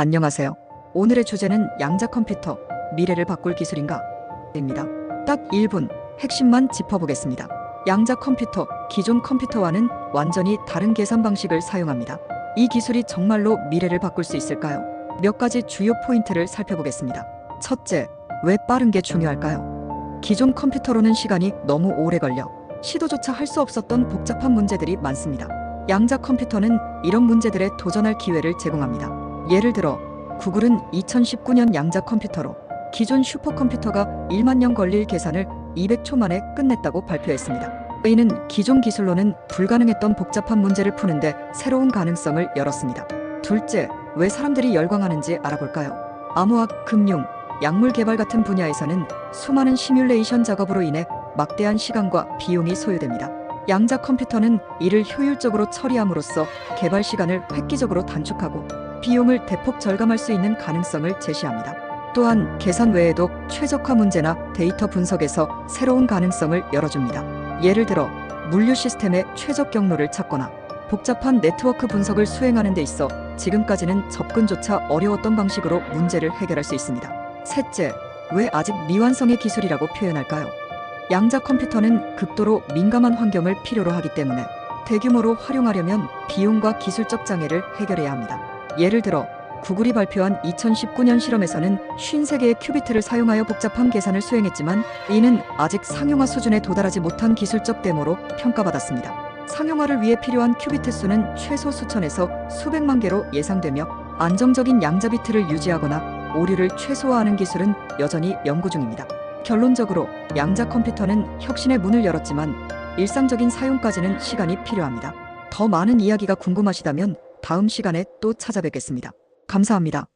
안녕하세요. 오늘의 주제는 양자 컴퓨터, 미래를 바꿀 기술인가? 입니다. 딱 1분, 핵심만 짚어보겠습니다. 양자 컴퓨터, 기존 컴퓨터와는 완전히 다른 계산 방식을 사용합니다. 이 기술이 정말로 미래를 바꿀 수 있을까요? 몇 가지 주요 포인트를 살펴보겠습니다. 첫째, 왜 빠른 게 중요할까요? 기존 컴퓨터로는 시간이 너무 오래 걸려 시도조차 할 수 없었던 복잡한 문제들이 많습니다. 양자 컴퓨터는 이런 문제들에 도전할 기회를 제공합니다. 예를 들어 구글은 2019년 양자 컴퓨터로 기존 슈퍼컴퓨터가 1만 년 걸릴 계산을 200초 만에 끝냈다고 발표했습니다. 이는 기존 기술로는 불가능했던 복잡한 문제를 푸는데 새로운 가능성을 열었습니다. 둘째, 왜 사람들이 열광하는지 알아볼까요? 암호학, 금융, 약물 개발 같은 분야에서는 수많은 시뮬레이션 작업으로 인해 막대한 시간과 비용이 소요됩니다. 양자 컴퓨터는 이를 효율적으로 처리함으로써 개발 시간을 획기적으로 단축하고 비용을 대폭 절감할 수 있는 가능성을 제시합니다. 또한 계산 외에도 최적화 문제나 데이터 분석에서 새로운 가능성을 열어줍니다. 예를 들어 물류 시스템의 최적 경로를 찾거나 복잡한 네트워크 분석을 수행하는 데 있어 지금까지는 접근조차 어려웠던 방식으로 문제를 해결할 수 있습니다. 셋째, 왜 아직 미완성의 기술이라고 표현할까요? 양자 컴퓨터는 극도로 민감한 환경을 필요로 하기 때문에 대규모로 활용하려면 비용과 기술적 장애를 해결해야 합니다. 예를 들어 구글이 발표한 2019년 실험에서는 53개의 큐비트를 사용하여 복잡한 계산을 수행했지만 이는 아직 상용화 수준에 도달하지 못한 기술적 데모로 평가받았습니다. 상용화를 위해 필요한 큐비트 수는 최소 수천에서 수백만 개로 예상되며 안정적인 양자 비트를 유지하거나 오류를 최소화하는 기술은 여전히 연구 중입니다. 결론적으로 양자 컴퓨터는 혁신의 문을 열었지만 일상적인 사용까지는 시간이 필요합니다. 더 많은 이야기가 궁금하시다면 다음 시간에 또 찾아뵙겠습니다. 감사합니다.